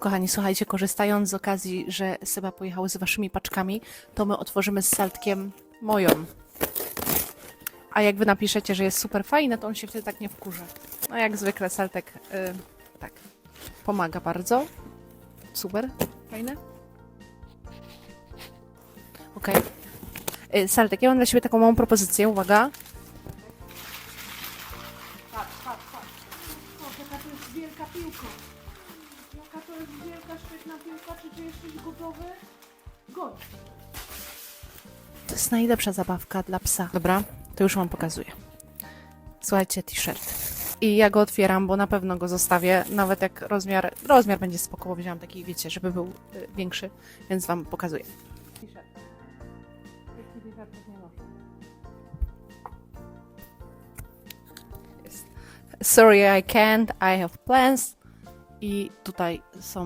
Kochani, słuchajcie, korzystając z okazji, że Seba pojechał z waszymi paczkami, to my otworzymy z Saltkiem moją. A jak wy napiszecie, że jest super fajne, to on się wtedy tak nie wkurza. No jak zwykle Saltek y, tak pomaga bardzo. Super, fajne. Okej. Y, Saltek, ja mam dla siebie taką małą propozycję, uwaga. Patrz, patrz, patrz. O, to jest wielka piłka. Jaka to jest wielka, świetna piłka. Czy ty jesteś gotowy? Goń. To jest najlepsza zabawka dla psa. Dobra, to już wam pokazuję. Słuchajcie, t-shirt. I ja go otwieram, bo na pewno go zostawię, nawet jak rozmiar, rozmiar będzie spoko, bo wziąłam taki, wiecie, żeby był y, większy, więc wam pokazuję. T-shirt. Tych t-shirtów nie noszę. Jest. Sorry, I can't, I have plans. I tutaj są